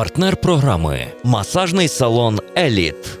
Партнер програми масажний салон Еліт.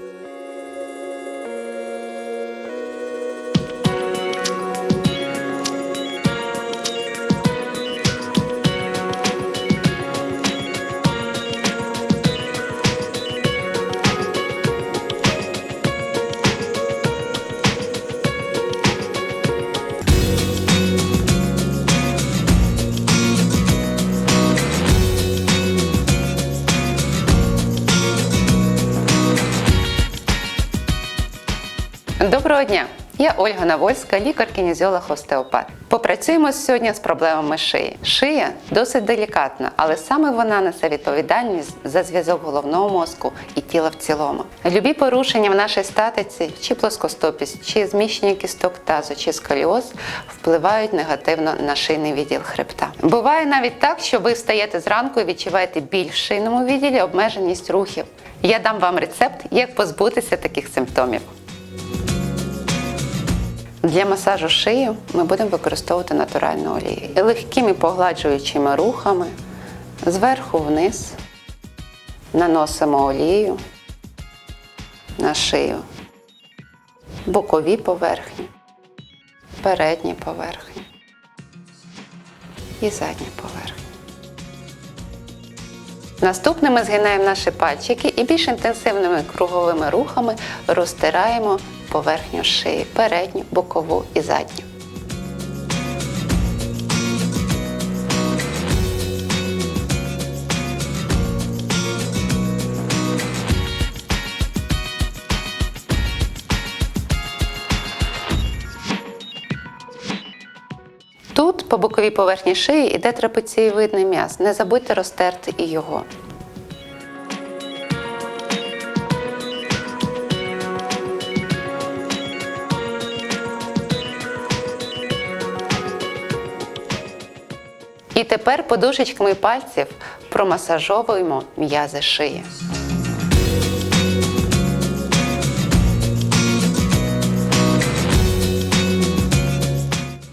Доброго дня! Я Ольга Навольська, лікар-кінезіолог остеопат. Попрацюємо сьогодні з проблемами шиї. Шия досить делікатна, але саме вона несе відповідальність за зв'язок головного мозку і тіла в цілому. Любі порушення в нашій статиці, чи плоскостопість, чи зміщення кісток тазу, чи сколіоз впливають негативно на шийний відділ хребта. Буває навіть так, що ви встаєте зранку і відчуваєте біль в шийному відділі, обмеженість рухів. Я дам вам рецепт, як позбутися таких симптомів. Для масажу шиї ми будемо використовувати натуральну олію. Легкими погладжуючими рухами зверху вниз наносимо олію на шию, бокові поверхні, передні поверхні і задні поверхні. Наступне ми згинаємо наші пальчики і більш інтенсивними круговими рухами розтираємо поверхню шиї, передню, бокову і задню. Тут по боковій поверхні шиї йде трапецієвидний м'яз. Не забудьте розтерти і його. І тепер подушечками пальців промасажовуємо м'язи шиї.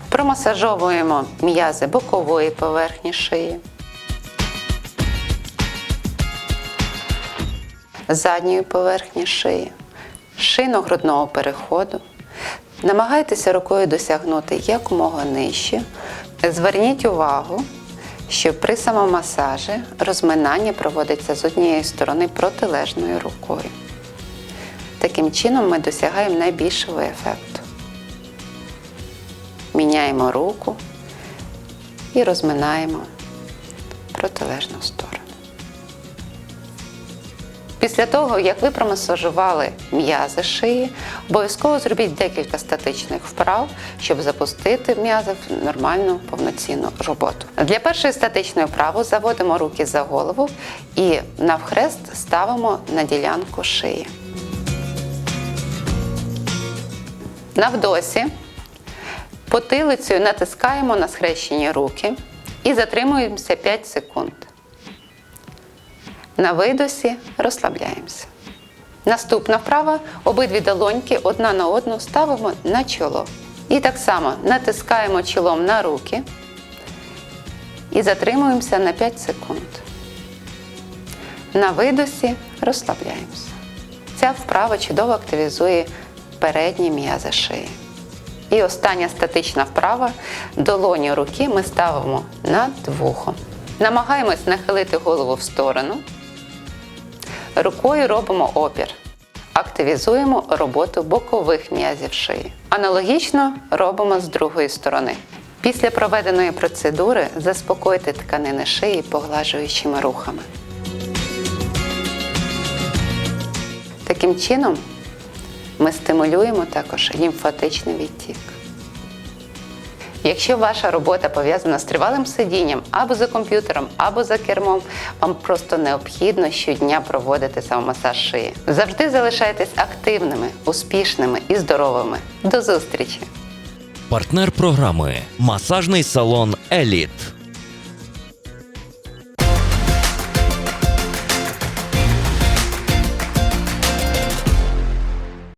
Промасажовуємо м'язи бокової поверхні шиї, задньої поверхні шиї, шийно-грудного переходу. Намагайтеся рукою досягнути якомога нижче. Зверніть увагу, що при самомасажі розминання проводиться з однієї сторони протилежною рукою. Таким чином ми досягаємо найбільшого ефекту. Міняємо руку і розминаємо протилежну сторону. Після того, як ви промасажували м'язи шиї, обов'язково зробіть декілька статичних вправ, щоб запустити м'язи в нормальну повноцінну роботу. Для першої статичної вправи заводимо руки за голову і навхрест ставимо на ділянку шиї. Навдосі потилицею натискаємо на схрещені руки і затримуємося 5 секунд. На видосі розслабляємося. Наступна вправа обидві долоньки одна на одну ставимо на чоло. І так само натискаємо чолом на руки і затримуємося на 5 секунд. На видосі розслабляємося. Ця вправа чудово активізує передні м'язи шиї. І остання статична вправа долоню руки ми ставимо над вухом. Намагаємось нахилити голову в сторону. Рукою робимо опір. Активізуємо роботу бокових м'язів шиї. Аналогічно робимо з другої сторони. Після проведеної процедури заспокойте тканини шиї поглажуючими рухами. Таким чином ми стимулюємо також лімфатичний відтік. Якщо ваша робота пов'язана з тривалим сидінням або за комп'ютером, або за кермом, вам просто необхідно щодня проводити самомасаж шиї. Завжди залишайтесь активними, успішними і здоровими. До зустрічі! Партнер програми масажний салон Еліт.